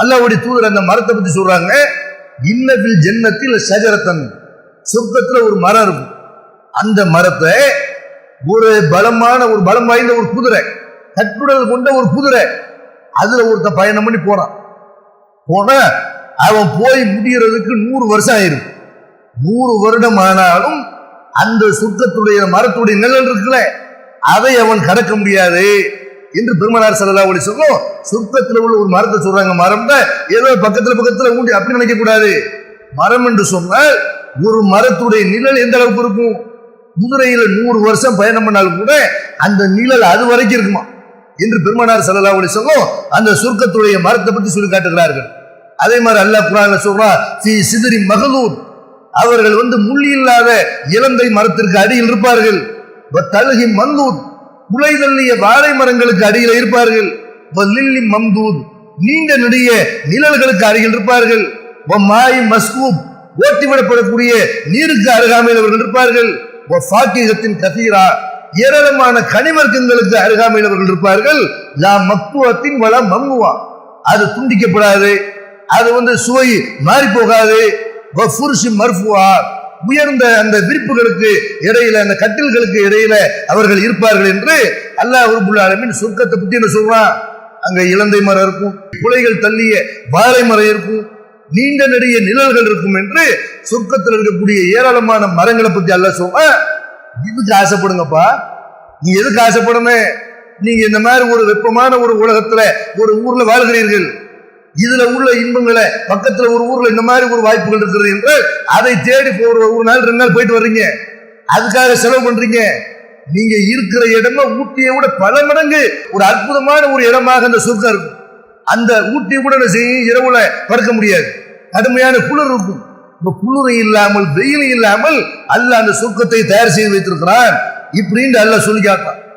அல்லாவுடைய தூதர் அந்த மரத்தை பத்தி சொல்றாங்க இன்னபில் ஜென்னத்தில் சஜரத்தன் சொர்க்கத்துல ஒரு மரம் இருக்கும். அந்த மரத்தை ஒரு பலமான ஒரு பலம் வாய்ந்த ஒரு குதிரை கட்டுடல் கொண்ட ஒரு குதிரை அதுல ஒருத்தன் பயணம் பண்ணி போறான். போன அவன் போய் முடிகிறதுக்கு நூறு வருஷம் ஆயிரும். நூறு வருடம் ஆனாலும் அந்த சுத்தத்துடைய மரத்துடைய நிழல் இருக்குல்ல அதை அவன் கடக்க முடியாது. என்று பெருமனார் சல்லா ஒளி சொல்லும் சொர்க்கத்தில் உள்ள ஒரு மரத்தை சொல்றாங்க மரம் ஏதோ பக்கத்துல பக்கத்துல ஊண்டி அப்படி நினைக்க கூடாது மரம் என்று சொன்னால் ஒரு மரத்துடைய நிழல் எந்த அளவுக்கு இருக்கும்? குதிரையில நூறு வருஷம் பயணம் பண்ணாலும் கூட அந்த நிழல் அது வரைக்கும் இருக்குமா? என்று பெருமனார் சல்லா ஒளி சொல்லும் அந்த சுருக்கத்துடைய மரத்தை பத்தி சொல்லி காட்டுகிறார்கள். அதே மாதிரி அல்லாஹ் குரான்ல சொல்றான் ஸ்ரீ சிதிரி மகளூர் அவர்கள் வந்து முள்ளி இல்லாத இலந்தை மரத்திற்கு அடியில் இருப்பார்கள். வ தல்கி மந்தூர் குலை தள்ளிய வாழை மரங்களுக்கு அடியில் இருப்பார்கள். வ லில்லி மம்தூத் நீண்ட நெடிய நிழல்களுக்கு அருகில் இருப்பார்கள். வ மஸ்கூப் ஓட்டிவிடப்படக்கூடிய நீருக்கு அருகாமையில் அவர்கள் இருப்பார்கள். வ கதீரா ஏராளமான கனிமர்க்கங்களுக்கு அருகாமையில் அவர்கள் இருப்பார்கள். லா மக்குவத்தின் வள மங்குவா அது துண்டிக்கப்படாது. அது வந்து சுவை மாறி போகாது வஃபுர்ஷி மர்ஃபுவா உயர்ந்த அந்த விரிப்புகளுக்கு இடையில அந்த கட்டில்களுக்கு இடையில அவர்கள் இருப்பார்கள் என்று அல்லாஹ் ரபுல் ஆலமீன் சொர்க்கத்தை பற்றி என்ன சொல்றான்? அங்க இலந்தை மரம் இருக்கும் குலைகள் தள்ளிய வாழை மரம் இருக்கும் நீண்ட நெடிய நிழல்கள் இருக்கும் என்று சொர்க்கத்தில் இருக்கக்கூடிய ஏராளமான மரங்களை பத்தி அல்ல சொல்றான். இதுக்கு ஆசைப்படுங்கப்பா. நீ எதுக்கு ஆசைப்படணும்? நீங்க இந்த மாதிரி ஒரு வெப்பமான ஒரு உலகத்துல ஒரு ஊர்ல வாழ்கிறீர்கள். இதுல உள்ள இன்பங்களை பக்கத்துல ஒரு ஊர்ல இந்த மாதிரி ஒரு வாய்ப்புகள் இருக்கிறது என்று அதை தேடி போற ஒரு நாள் ரெண்டு நாள் போயிட்டு வர்றீங்க. அதுக்காக செலவு பண்றீங்க. நீங்க இருக்கிற இடமா ஊட்டியை விட பல மடங்கு ஒரு அற்புதமான ஒரு இடமாக அந்த சுருக்கம் இருக்கும். அந்த ஊட்டியை கூட செய்யும் இரவுல பறக்க முடியாது. கடுமையான குளிர் இருக்கும். இந்த குளிர் இல்லாமல் வெயில் இல்லாமல் அல்ல அந்த சுருக்கத்தை தயார் செய்து வைத்திருக்கிறான். இப்படின்னு அல்ல சொல்லி காட்டான்